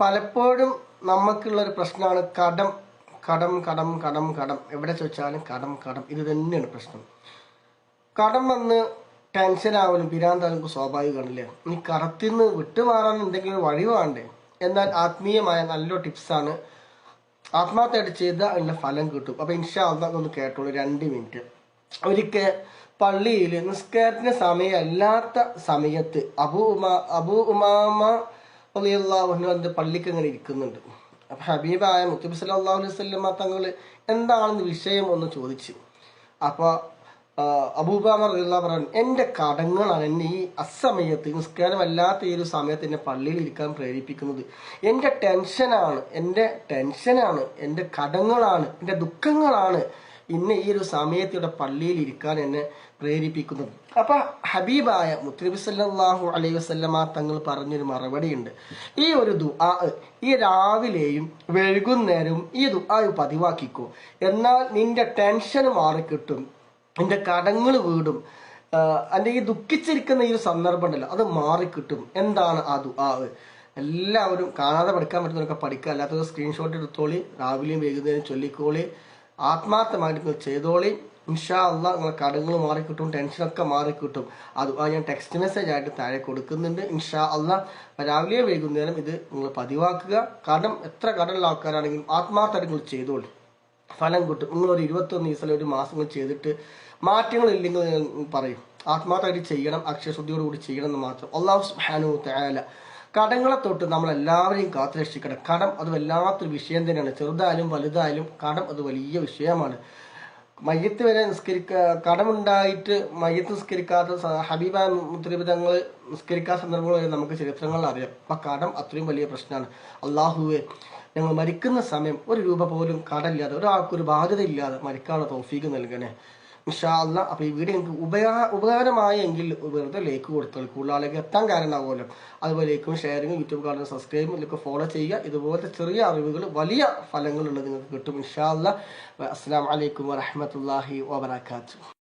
പലപ്പോഴും നമുക്കുള്ള ഒരു പ്രശ്നമാണ് കടം കടം കടം കടം കടം. എവിടെ ചോദിച്ചാലും കടം കടം. ഇത് തന്നെയാണ് പ്രശ്നം. കടം വന്ന് ടെൻഷൻ ആവലും പിരാന്താലും സ്വാഭാവികമാണല്ലേ? ഇനി കടത്തിൽ നിന്ന് വിട്ടുമാറാൻ എന്തെങ്കിലും വഴി വേണ്ടേ? എന്നാൽ ആത്മീയമായ നല്ലൊരു ടിപ്സാണ് ആത്മാർത്ഥമായിട്ട് ചെയ്താൽ അതിന്റെ ഫലം കിട്ടും. അപ്പോൾ ഇൻഷാ അള്ളാ ഒന്ന് കേട്ടോളൂ രണ്ട് മിനിറ്റ്. ഒരിക്കൽ പള്ളിയിൽ നിസ്കാരത്തിന് സമയമല്ലാത്ത സമയത്ത് അബു ഉമാ അബു ഉമാമ അള്ളാഹുവിന്റെ പള്ളിക്ക് അങ്ങനെ ഇരിക്കുന്നുണ്ട്. അപ്പൊ ഹബീബായ മുത്തബി സല്ലാഹു അലൈഹി സ്വല്ലമ്മ തങ്ങൾ എന്താണെന്ന് വിഷയം ഒന്ന് ചോദിച്ചു. അപ്പൊ അബൂബാമർ പറഞ്ഞു എന്റെ കടങ്ങളാണ് എന്നെ ഈ അസമയത്ത് നിസ്കാരമല്ലാത്ത ഈ ഒരു സമയത്ത് എന്നെ പള്ളിയിൽ ഇരിക്കാൻ പ്രേരിപ്പിക്കുന്നത്. എന്റെ ടെൻഷനാണ് എന്റെ ടെൻഷനാണ് എന്റെ കടങ്ങളാണ് എന്റെ ദുഃഖങ്ങളാണ് ഇന്ന് ഈ ഒരു സമയത്ത് ഇവിടെ പള്ളിയിൽ ഇരിക്കാൻ എന്നെ പ്രേരിപ്പിക്കുന്നത്. അപ്പൊ ഹബീബായ മുത്തനബി സല്ലാഹു അലൈഹി വസ്ലമ തങ്ങൾ പറഞ്ഞൊരു മറുപടിയുണ്ട്. ഈ ഒരു ദുആ ഈ രാവിലെയും വൈകുന്നേരവും ഈ ദുആ പതിവാക്കിക്കോ. എന്നാൽ നിന്റെ ടെൻഷൻ മാറിക്കിട്ടും നിന്റെ കടങ്ങൾ വീടും അന്റെ ഈ ദുഃഖിച്ചിരിക്കുന്ന ഈ ഒരു സന്ദർഭം ഉണ്ടല്ലോ അത് മാറിക്കിട്ടും എന്താണ് ആ ദുആ? എല്ലാവരും കാണാതെ പഠിക്കാൻ പറ്റുന്നവരൊക്കെ പഠിക്കുക. അല്ലാത്തവർ സ്ക്രീൻഷോട്ട് എടുത്തോളി രാവിലെയും വൈകുന്നേരം ചൊല്ലിക്കോളി. ആത്മാർത്ഥമായിട്ട് നിങ്ങൾ ചെയ്തോളി. ഇൻഷാ അല്ല നിങ്ങളെ കടങ്ങൾ മാറിക്കിട്ടും ടെൻഷനൊക്കെ മാറിക്കിട്ടും. അത് ഞാൻ ടെക്സ്റ്റ് മെസ്സേജ് ആയിട്ട് താഴെ കൊടുക്കുന്നുണ്ട്. ഇൻഷാ അല്ല രാവിലെ വൈകുന്നേരം ഇത് നിങ്ങൾ പതിവാക്കുക. കാരണം എത്ര കടലുള്ള ആൾക്കാരാണെങ്കിലും ആത്മാർത്ഥമായിട്ട് നിങ്ങൾ ചെയ്തോളി. ഫലം കിട്ടും. നിങ്ങൾ ഒരു ഇരുപത്തൊന്ന് ദിവസം ഒരു മാസം ചെയ്തിട്ട് മാറ്റങ്ങൾ ഇല്ലെങ്കിൽ പറയും. ആത്മാർത്ഥമായിട്ട് ചെയ്യണം അക്ഷരശുദ്ധിയോടുകൂടി ചെയ്യണം എന്ന് മാത്രം. അള്ളാഹു ഹാനു തയാല കടങ്ങളെ തൊട്ട് നമ്മൾ എല്ലാവരെയും കാത്തു രക്ഷിക്കണം കടം അത് വല്ലാത്തൊരു വിഷയം തന്നെയാണ്. ചെറുതായാലും വലുതായാലും കടം അത് വലിയ വിഷയമാണ്. മയ്യത്ത് വരെ നിസ്കരിക്ക കടമുണ്ടായിട്ട് മയ്യത്ത് നിസ്കരിക്കാത്ത ഹബീബ മുത്തലിബിതങ്ങൾ നിസ്കരിക്കാത്ത സന്ദർഭങ്ങൾ വരെ നമുക്ക് ചരിത്രങ്ങളിൽ അറിയാം. അപ്പൊ കടം അത്രയും വലിയ പ്രശ്നമാണ്. അള്ളാഹുവെ ഞങ്ങൾ മരിക്കുന്ന സമയം ഒരു രൂപ പോലും കടമില്ലാതെ ഒരാൾക്കൊരു ബാധ്യത ഇല്ലാതെ മരിക്കാനുള്ള തോഫീക്ക് നൽകണേ. ഇൻഷാ അല്ല അപ്പൊ ഈ വീഡിയോ നിങ്ങൾക്ക് ഉപകാ ഉപകാരമായെങ്കിൽ വെറുതെ ലൈക്ക് കൊടുത്താൽ കൂടുതൽ ആളേക്ക് എത്താൻ കാരണമാവുമല്ലോ. അതുപോലെ ലൈക്കും ഷെയറിങ്ങും യൂട്യൂബ് കാണുന്ന സബ്സ്ക്രൈബും ഇതൊക്കെ ഫോളോ ചെയ്യുക. ഇതുപോലത്തെ ചെറിയ അറിവുകൾ വലിയ ഫലങ്ങളുള്ളത് നിങ്ങൾക്ക് കിട്ടും ഇൻഷാല്ല അസ്സാം വലൈക്കും വറഹമത്തല്ലാഹി വാബർക്കാത്തു